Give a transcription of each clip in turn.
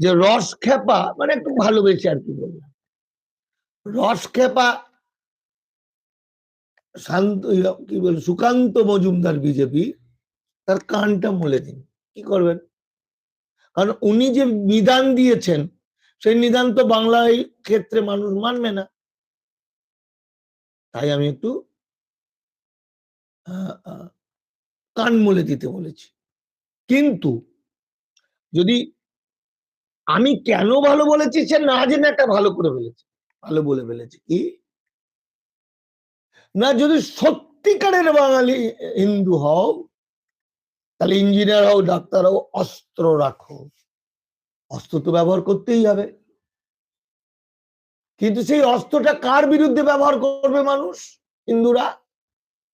যে রস খেপা মানে একটু ভালোবেসে আর কি বললাম। রস খেপা, শান্ত কি বল, সুকান্ত মজুমদার বিজেপি, তার কানটা মলে দিন। কি করবেন? কারণ উনি যে নিদান দিয়েছেন, সেই নিদান তো বাংলায় ক্ষেত্রে মানুষ মানবে না। তাই আমি একটু কান মলে দিতে বলেছি। কিন্তু যদি আমি কেন ভালো বলেছি? সে না জেনে একটা ভালো করে ফেলেছে। ভালো বলে ফেলেছে কি? না যদি সত্যিকারের বাঙালি হিন্দু হও, তাহলে ইঞ্জিনিয়ার হও, ডাক্তার হও, অস্ত্র রাখো। অস্ত্র তো ব্যবহার করতেই হবে। কিন্তু সেই অস্ত্রটা কার বিরুদ্ধে ব্যবহার করবে মানুষ? হিন্দুরা?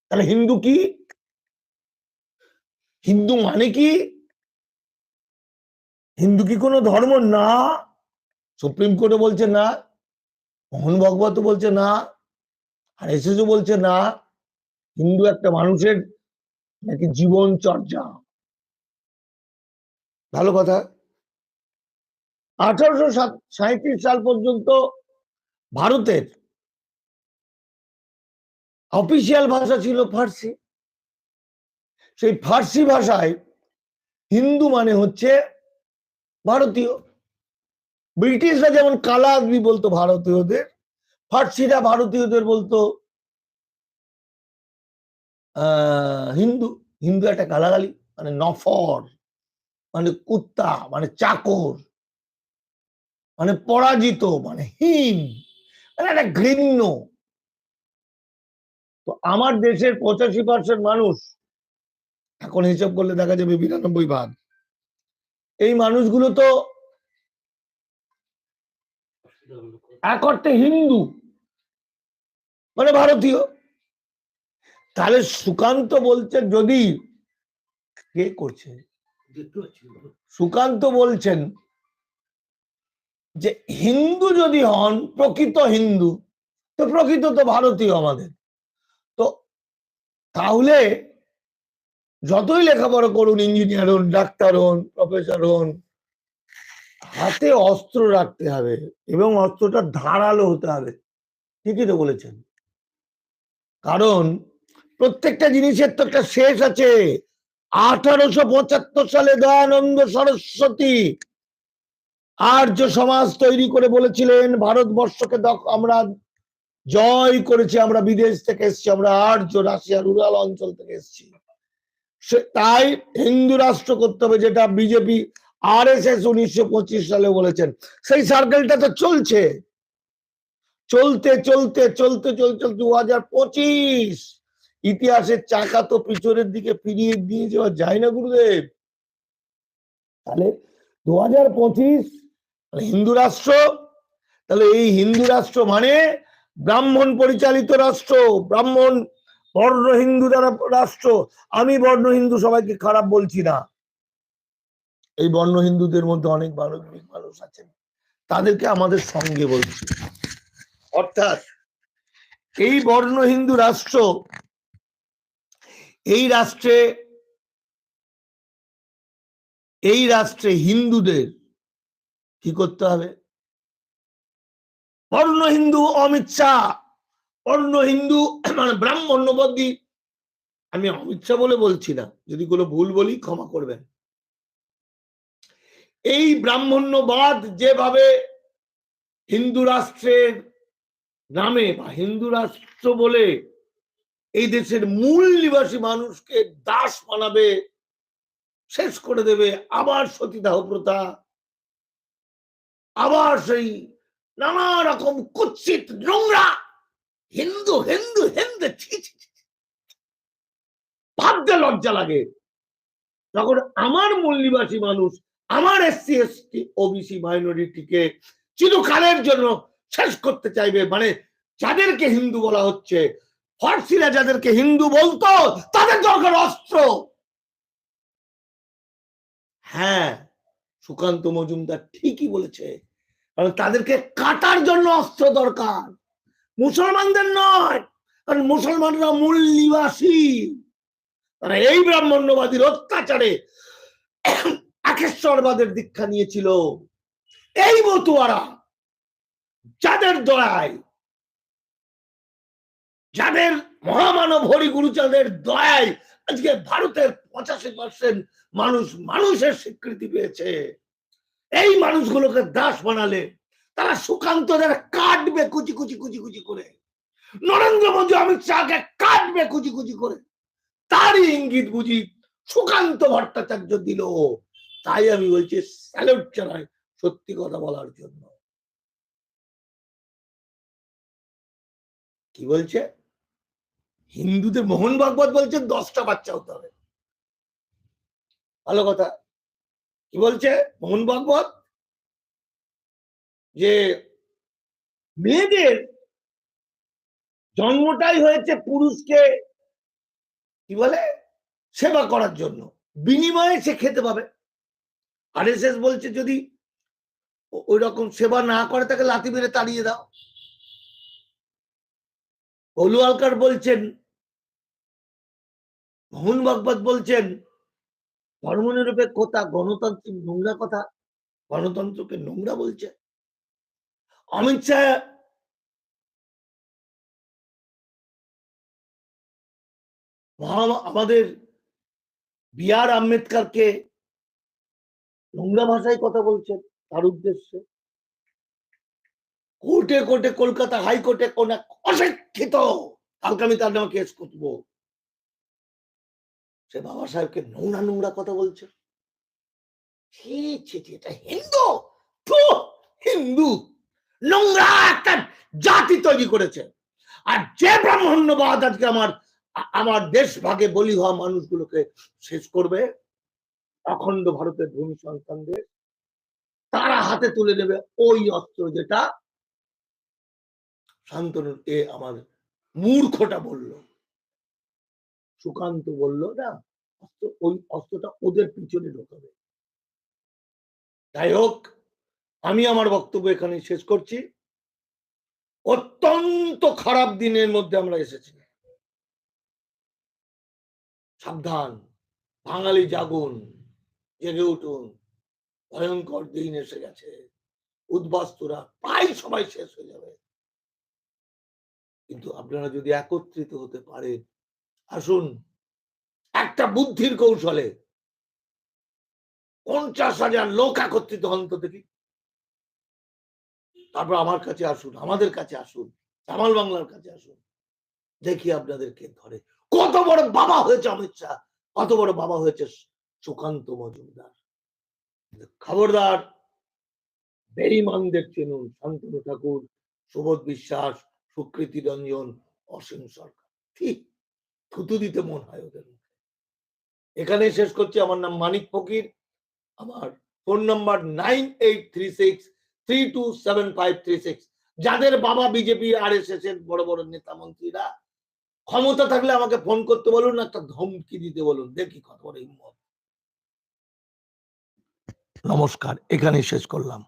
তাহলে হিন্দু কি? হিন্দু মানে কি? হিন্দু কি কোনো ধর্ম? না। সুপ্রিম কোর্টে বলছে না। মোহন ভগবত বলছে না। আর এসএসও বলছে না। হিন্দু একটা মানুষের নাকি জীবন চর্চা। ভালো কথা। আঠারোশো সাঁত্রিশ সাল পর্যন্ত ভারতের অফিসিয়াল ভাষা ছিল ফার্সি। সেই ফার্সি ভাষায় হিন্দু মানে হচ্ছে ভারতীয়। ব্রিটিশরা যেমন কালা আদমি বলতো ভারতীয়দের, ফার্সিরা ভারতীয়দের বলতো হিন্দু। হিন্দু একটা গালাগালি মানে নফর মানে কুত্তা মানে চাকর মানে পরাজিত মানে হীন মানে একটা ঘৃণ্য। তো আমার দেশের পঁচাশি পার্সেন্ট মানুষ এখন হিসাব করলে দেখা যাবে বিরানব্বই ভাগ। এই মানুষগুলো তো এক অর্থে হিন্দু মানে ভারতীয়। তাহলে সুকান্ত বলছে যদি কে করছে? সুকান্ত বলছেন যে হিন্দু যদি হন, প্রকৃত হিন্দু, তো প্রকৃত তো ভারতীয় আমাদের। তো তাহলে যতই লেখাপড়া করুন ইঞ্জিনিয়ার হন, ডাক্তার হন প্রফেসর হন, হাতে অস্ত্র রাখতে হবে এবং অস্ত্রটা ধারালো হতে হবে। ঠিকই তো বলেছেন। কারণ প্রত্যেকটা জিনিসের তো একটা শেষ আছে। আঠারোশো পঁচাত্তর সালে দয়ানন্দ সরস্বতী আর্য সমাজ তৈরি করে বলেছিলেন, ভারতবর্ষকে আমরা জয় করেছি, আমরা বিদেশ থেকে এসেছি, আমরা আর্য, রাশিয়ার রুরাল অঞ্চল থেকে এসেছি। সে- তাই হিন্দু রাষ্ট্র করতে হবে, যেটা বিজেপি আর এস এস উনিশশো পঁচিশ সালে বলেছেন। সেই সার্কেলটা তো চলছে। চলতে চলতে চলতে চলতে দু হাজার পঁচিশ। ইতিহাসের চাকা তো পিছনের দিকে ফিরিয়ে দিয়ে যাওয়া যায় না, গুরুদেব। তাহলে দু হাজার পঁচিশ হিন্দু রাষ্ট্র, তাহলে এই হিন্দু রাষ্ট্র মানে ব্রাহ্মণ পরিচালিত রাষ্ট্র, ব্রাহ্মণ বর্ণ হিন্দু দ্বারা রাষ্ট্র, আমি বর্ণ হিন্দু সবাইকে খারাপ বলছি না। এই বর্ণ হিন্দুদের মধ্যে অনেক মানবিক মানুষ আছেন। তাদেরকে আমাদের সঙ্গে বলছি। অর্থাৎ এই বর্ণ হিন্দু রাষ্ট্র, এই রাষ্ট্রে এই রাষ্ট্রে হিন্দুদের কি করতে হবে? বর্ণ হিন্দু অমিত শাহ বর্ণ হিন্দু মানে ব্রাহ্মণ্যবাদী আমি অমিত শাহ বলে বলছি না। যদি কোনো ভুল বলি, ক্ষমা করবেন। এই ব্রাহ্মণ্যবাদ যেভাবে হিন্দু রাষ্ট্রের নামে বা হিন্দু রাষ্ট্র বলে এই দেশের মূল নিবাসী মানুষকে দাস বানাবে শেষ করে দেবে, আবার সতীদাহ প্রথা, আবার সেই নানা রকম কুৎসিত নোংরা হিন্দু হিন্দু হিন্দু। ভাবতে লজ্জা লাগে। তখন আমার মূল নিবাসী মানুষ, আমার এসসি, এসটি, ওবিসি মাইনরিটিকে চিরকালের জন্য শেষ করতে চাইবে মানে যাদেরকে হিন্দু বলা হচ্ছে, ফার্সিরা যাদেরকে হিন্দু বলতো, তাদের দরকার অস্ত্র। হ্যাঁ সুকান্ত মজুমদার ঠিকই বলেছে, কারণ তাদেরকে কাটার জন্য অস্ত্র দরকার। মুসলমানদের নয়, কারণ মুসলমানরা মূল নিবাসী। তারা এই ব্রাহ্মণ্যবাদীর অত্যাচারে একেশ্বরবাদের দীক্ষা নিয়েছিল। এই মতুয়ারা, যাদের দয়ায়, যাদের মহামানব হরি গুরুচাঁদের দয়ায় আজকে ভারতের পঁচাশি পার্সেন্ট মানুষ মানুষের স্বীকৃতি পেয়েছে। এই মানুষগুলোকে দাস বানালে তারা সুকান্ত কাটবে কুচি কুচি কুচি কুচি করে। নরেন্দ্র মোদী, অমিত শাহকে কাটবে কুচি কুচি করে। তারই ইঙ্গিত বুঝি সুকান্ত ভট্টাচার্য দিল। তাই আমি বলছি স্যালুট জানাই সত্যি কথা বলার জন্য। কি বলছে? হিন্দুদের মোহন ভাগবত বলছে দশটা বাচ্চা হতে হবে। ভালো কথা। কি বলছে? মোহন ভাগবত? যে মেয়েদের জন্মটাই হয়েছে পুরুষকে কি বলে? সেবা করার জন্য। বিনিময়ে সে খেতে পাবে। আর বলছে যদি ওই রকম সেবা না করে তাকে লাথি মেরে তাড়িয়ে দাও। অলুয়ালকার বলছেন, মোহন ভাগবত বলছেন ধর্মনিরপেক্ষতা গণতান্ত্রিক নোংরা কথা, গণতন্ত্রকে নোংরা বলছে। আমাদের বি আর আম্বেদকারকে নোংরা ভাষায় কথা বলছেন, তার উদ্দেশ্যে। কোর্টে কোর্টে, কলকাতা হাইকোর্টে কোন অশিক্ষিত কালকে আমি তার নামে কেস করব। সে বাবা সাহেবকে নোংরা নোংরা কথা বলছে। এটা হিন্দু? হিন্দু। নোংরা একটা জাতি তৈরি করেছে। আর যে ব্রাহ্মণ্যবাদ আজকে আমার আমার দেশ ভাগে বলি হওয়া মানুষগুলোকে শেষ করবে, অখণ্ড ভারতের ভূমি সন্তানদের, তারা হাতে তুলে নেবে ওই অস্ত্র যেটা শান্তনু এ আমার মূর্খটা বলল। সুকান্ত বলল, না, অস্ত্র, ওই অস্ত্রটা ওদের পিছনে ঢোকাবে। যাই হোক আমি আমার বক্তব্য এখানে শেষ করছি। অত্যন্ত খারাপ দিনের মধ্যে আমরা এসেছি। সাবধান, বাঙালি জাগুন, জেগে উঠুন। ভয়ঙ্কর দিন এসে গেছে। উদ্বাস্তুরা প্রায় সবাই শেষ হয়ে যাবে। কিন্তু আপনারা যদি একত্রিত হতে পারেন, আসুন একটা বুদ্ধির কৌশলে পঞ্চাশ হাজার লোক একত্রিত হন তো দেখি। তারপর আমার কাছে আসুন, আমাদের কাছে আসুন, জামাল বাংলার কাছে আসুন। দেখি আপনাদেরকে ধরে। কত বড় বাবা হয়েছে অমিত শাহ, কত বড় বাবা হয়েছে সুকান্ত মজুমদার। খবরদার, বেইমানদের চেনুন, শান্তনু ঠাকুর, সুবোধ বিশ্বাস, সুকৃতি রঞ্জন, অসীম সরকার। ঠিক থুতু দিতে মন হয় ওদের এখানে শেষ করছি। আমার নাম মানিক ফকির। আমার phone number nine eight three six three two seven five three six যাদের বাবা বিজেপি আর এস এস এর বড় বড় নেতা মন্ত্রীরা, ক্ষমতা থাকলে আমাকে ফোন করতে বলুন একটা ধমকি দিতে বলুন। দেখি কত বড় হিম্মত নমস্কার, এখানেই শেষ করলাম।